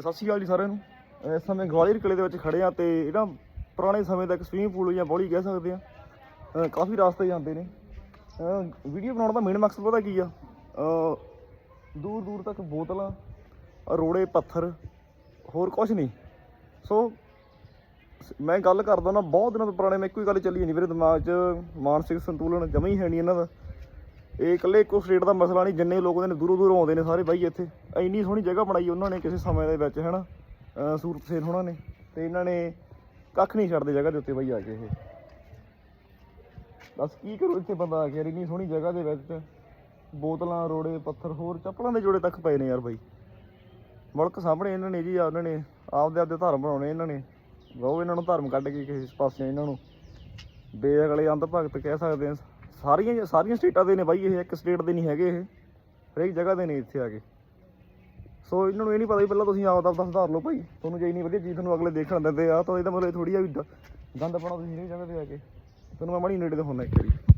ਸਤਿ ਸ਼੍ਰੀ ਅਕਾਲ ਜੀ ਸਾਰਿਆਂ ਨੂੰ। ਇਸ ਸਮੇਂ ਗਵਾਲੀਅਰ ਕਿਲੇ ਦੇ ਵਿੱਚ ਖੜੇ ਆ ਤੇ ਇਹਦਾ ਪੁਰਾਣੇ ਸਮੇਂ ਦਾ ਇੱਕ ਸਵੀਮਿੰਗ ਪੂਲ ਜਾਂ ਬੌਲੀ ਕਹਿ ਸਕਦੇ ਆ ਕਾਫੀ ਰਾਸਤੇ ਜਾਂਦੇ ਨੇ। ਵੀਡੀਓ ਬਣਾਉਣ ਦਾ ਮੇਨ ਮਕਸਦ ਪਤਾ ਕੀ ਆ? ਦੂਰ ਦੂਰ ਤੱਕ ਬੋਤਲਾਂ, ਰੋੜੇ, ਪੱਥਰ, ਹੋਰ ਕੁਝ ਨਹੀਂ। ਸੋ ਮੈਂ ਗੱਲ ਕਰਦਾ ਨਾ, ਬਹੁਤ ਦਿਨਾਂ ਤੋਂ ਪੁਰਾਣੇ, ਮੈਂ ਇੱਕੋ ਹੀ ਗੱਲ ਚੱਲੀ ਜਾਂਦੀ। ਮੇਰੇ ਦਿਮਾਗ 'ਚ ਮਾਨਸਿਕ ਸੰਤੁਲਨ ਜਮਾ ਹੀ ਹੈ ਨਹੀਂ ਇਹਨਾਂ ਦਾ। ਇਹ ਇਕੱਲੇ ਇੱਕੋ ਸਟੇਟ ਦਾ ਮਸਲਾ ਨਹੀਂ, ਜਿੰਨੇ ਲੋਕ ਨੇ ਦੂਰੋਂ ਦੂਰੋਂ ਆਉਂਦੇ ਨੇ ਸਾਰੇ ਬਾਈ ਇੱਥੇ। ਇੰਨੀ ਸੋਹਣੀ ਜਗ੍ਹਾ ਬਣਾਈ ਉਹਨਾਂ ਨੇ ਕਿਸੇ ਸਮੇਂ ਦੇ ਵਿੱਚ, ਹੈਨਾ? ਅਹ ਸੂਰਤ ਸੇਨ ਉਹਨਾਂ ਨੇ। ਤੇ ਇਹਨਾਂ ਨੇ ਕੱਖ ਨਹੀਂ ਛੱਡਦੇ ਜਗ੍ਹਾ ਦੇ ਉੱਤੇ ਬਾਈ ਆ ਕੇ ਇਹ। ਬਸ ਕੀ ਕਰੂ ਇੱਥੇ ਬੰਦਾ ਆ ਕੇ ਯਾਰ, ਇੰਨੀ ਸੋਹਣੀ ਜਗ੍ਹਾ ਦੇ ਵਿੱਚ। ਬੋਤਲਾਂ, ਰੋੜੇ, ਪੱਥਰ, ਹੋਰ ਚੱਪਲਾਂ ਦੇ ਜੋੜੇ ਤੱਕ ਪਏ ਨੇ ਯਾਰ ਬਾਈ। ਮੁਲਕ ਸਾਹਮਣੇ ਇਹਨਾਂ ਨੇ ਜੀ ਆ ਉਹਨਾਂ ਨੇ ਆਪਦੇ ਆਪਦੇ ਧਰਮ ਬਣਾਉਣੇ ਇਹਨਾਂ ਨੇ। ਬਹੁ ਇਹਨਾਂ ਨੂੰ ਧਰਮ ਕੱਢ ਕੇ ਕਿਸੇ ਪਾਸੇ ਇਹਨਾਂ ਨੂੰ। ਬੇਅਗਲੇ ਅੰਧ ਭਗਤ ਕਹਿ ਸਕਦੇ ਆ। ਸਾਰੀਆਂ ਸਾਰੀਆਂ ਸਟੇਟਾਂ ਦੇ ਨੇ ਬਾਈ ਇਹ, ਇੱਕ ਸਟੇਟ ਦੇ ਨਹੀਂ ਹੈਗੇ ਇਹ। ਹਰੇਕ ਜਗ੍ਹਾ ਦੇ ਨੇ ਇੱਥੇ ਆ ਕੇ। ਸੋ ਇਹਨਾਂ ਨੂੰ ਇਹ ਨਹੀਂ ਪਤਾ ਵੀ ਪਹਿਲਾਂ ਤੁਸੀਂ ਆਪਦਾ ਆਪਦਾ ਸੁਧਾਰ ਲਓ ਭਾਈ। ਤੁਹਾਨੂੰ ਜੇ ਇੰਨੀ ਵਧੀਆ ਚੀਜ਼ ਤੁਹਾਨੂੰ ਅਗਲੇ ਦੇਖਣ ਦਿੰਦੇ ਆ, ਤਾਂ ਇਹਦਾ ਮਤਲਬ ਥੋੜੀ ਆ ਵੀ ਗੰਦ ਪਾਉਣਾ ਤੁਸੀਂ ਹਰੇਕ ਜਗ੍ਹਾ ਤੇ ਆ ਕੇ। ਤੁਹਾਨੂੰ ਮੈਂ ਮਣੀ ਨੇੜੇ ਤੇ ਹੁੰਦਾ ਇੱਕ ਵਾਰੀ।